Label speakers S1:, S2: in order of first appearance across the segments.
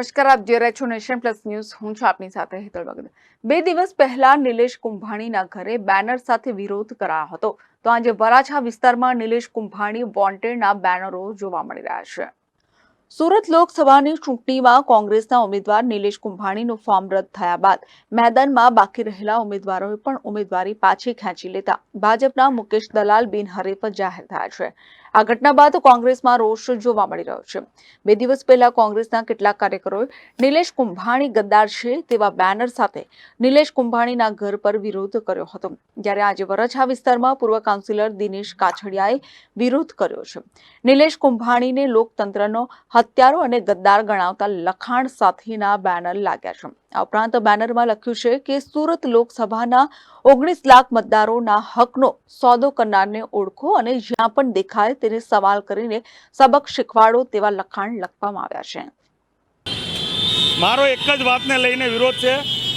S1: નમસ્કાર, આપ જોઈ રહ્યા છો નેશન પ્લસ ન્યૂઝ. હું છું આપની સાથે હેતલ વગર બે દિવસ પહેલા નિલેશ કુંભાણીના ઘરે બેનર સાથે વિરોધ કરાયો હતો. તો આજે વરાછા વિસ્તારમાં નિલેશ કુંભાણી વોન્ટેડના બેનરો જોવા મળી રહ્યા છે. સુરત લોકસભાની ચૂંટણીમાં કોંગ્રેસના ઉમેદવાર નિલેશ કુંભાણીનું ફોર્મ રદ થયા બાદ મેદાનમાં બાકી રહેલા ઉમેદવારોએ પણ ઉમેદવારી પાછી ખેંચી લેતા ભાજપના મુકેશ દલાલ બિનહરીફ જાહેર થયા છે. આ ઘટના બાદ કોંગ્રેસમાં રોષ જોવા મળી રહ્યો છે. બે દિવસ પહેલા કોંગ્રેસના કેટલાક કાર્યકરોએ નિલેશ કુંભાણી ગદ્દાર છે તેવા બેનર સાથે નિલેશ કુંભાણીના ઘર પર વિરોધ કર્યો હતો. જ્યારે આજે વરછા વિસ્તારમાં પૂર્વ કાઉન્સિલર દિનેશ કાછડિયાએ વિરોધ કર્યો છે. નિલેશ કુંભાણીને લોકતંત્રનો હત્યારો અને ગદ્દાર ગણાવતા લખાણ સાથેના બેનર લાગ્યા છે. આ ઉપરાંત બેનરમાં લખ્યું છે કે સુરત લોકસભાના ઓગણીસ લાખ મતદારોના હકનો સોદો કરનારને ઓળખો અને જ્યાં પણ દેખાય તેને સવાલ કરીને સબક શીખવાડો તેવા લખાણ લખવામાં આવ્યા છે.
S2: મારો એક જ વાતને લઈને વિરોધ છે.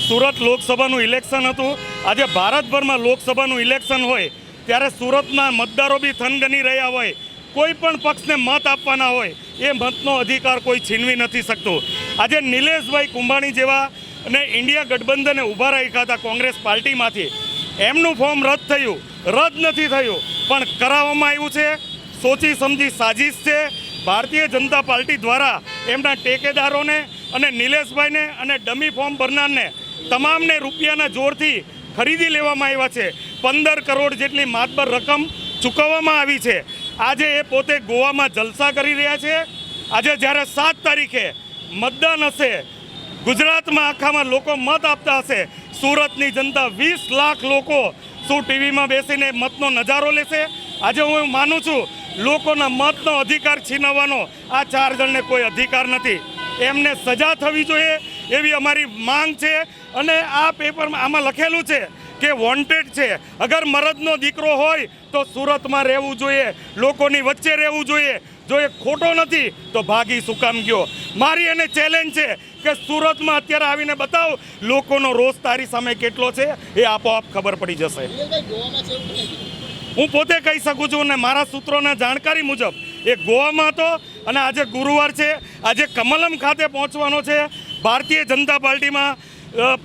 S2: સુરત લોકસભાનું ઇલેક્શન હતું. આજે ભારતભરમાં લોકસભાનું ઇલેક્શન હોય, ત્યારે સુરતના મતદારો બી થનગની રહ્યા હોય. કોઈ પણ પક્ષને મત આપવાના હોય એ મતનો અધિકાર કોઈ છીનવી નથી શકતું. આજે નિલેશભાઈ કુંભાણી જેવા અને ઇન્ડિયા ગઠબંધને ઊભા રાખ્યા હતા કોંગ્રેસ પાર્ટીમાંથી. એમનું ફોર્મ રદ થયું. રદ નથી થયું. પણ કરાવવામાં આવ્યું છે. સોચી સમજી સાજિશ છે. ભારતીય જનતા પાર્ટી દ્વારા એમના ટેકેદારોને અને નિલેશભાઈને અને ડમી ફોર્મ ભરનારને તમામને રૂપિયાના જોરથી ખરીદી લેવામાં આવ્યા છે. પંદર કરોડ જેટલી માતબર રકમ ચૂકવવામાં આવી છે. આજે એ પોતે ગોવામાં જલસા કરી રહ્યા છે. આજે જ્યારે સાત તારીખે મતદાન હશે, ગુજરાતમાં આખામાં લોકો મત આપતા હશે. સુરતની જનતા વીસ લાખ લોકો શું ટીવીમાં બેસીને મતનો નજારો લેશે? આજે હું માનું છું, લોકોના મતનો અધિકાર છીનવવાનો આ ચાર જણને કોઈ અધિકાર નથી. એમને સજા થવી જોઈએ એવી અમારી માંગ છે અને આ પેપરમાં આમાં લખેલું છે કે વોન્ટેડ છે. અગર મરદનો દીકરો હોય તો સુરતમાં રહેવું જોઈએ લોકોની વચ્ચે રહેવું જોઈએ. જો એ ખોટો નથી તો ભાગી શું કામ ગયો? મારી એને ચેલેન્જ છે કે સુરતમાં અત્યારે આવીને બતાવ લોકોનો રોષ તારી સામે કેટલો છે એ આપોઆપ ખબર પડી જશે. હું પોતે કહી શકું છું અને મારા સૂત્રોના જાણકારી મુજબ એ ગોવામાં હતો અને આજે ગુરુવાર છે. આજે કમલમ ખાતે પહોંચવાનો છે. ભારતીય જનતા પાર્ટીમાં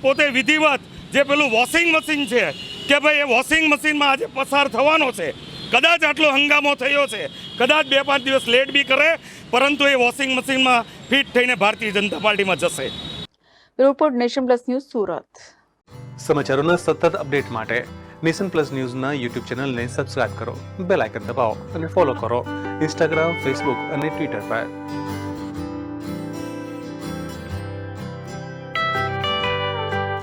S2: પોતે વિધિવત જે પેલું વોશિંગ મશીન છે કે ભાઈ એ વોશિંગ મશીનમાં આજે પસાર થવાનો છે. કદાચ આટલો હંગામો થયો છે. કદાચ બે પાંચ દિવસ લેટ બી કરે પરંતુ એ વોશિંગ મશીનમાં ફિટ થઈને ભારતીય જનતા પાર્ટીમાં જશે.
S1: Report nation plus news Surat.
S3: સમાચારોના સતત અપડેટ માટે નેશન પ્લસ ન્યૂઝના યુટ્યુબ ચેનલને સબસ્ક્રાઇબ કરો બેલ આઇકન દબાવો અને ફોલો કરો. ઇન્સ્ટાગ્રામ ફેસબુક અને ટ્વિટર પર.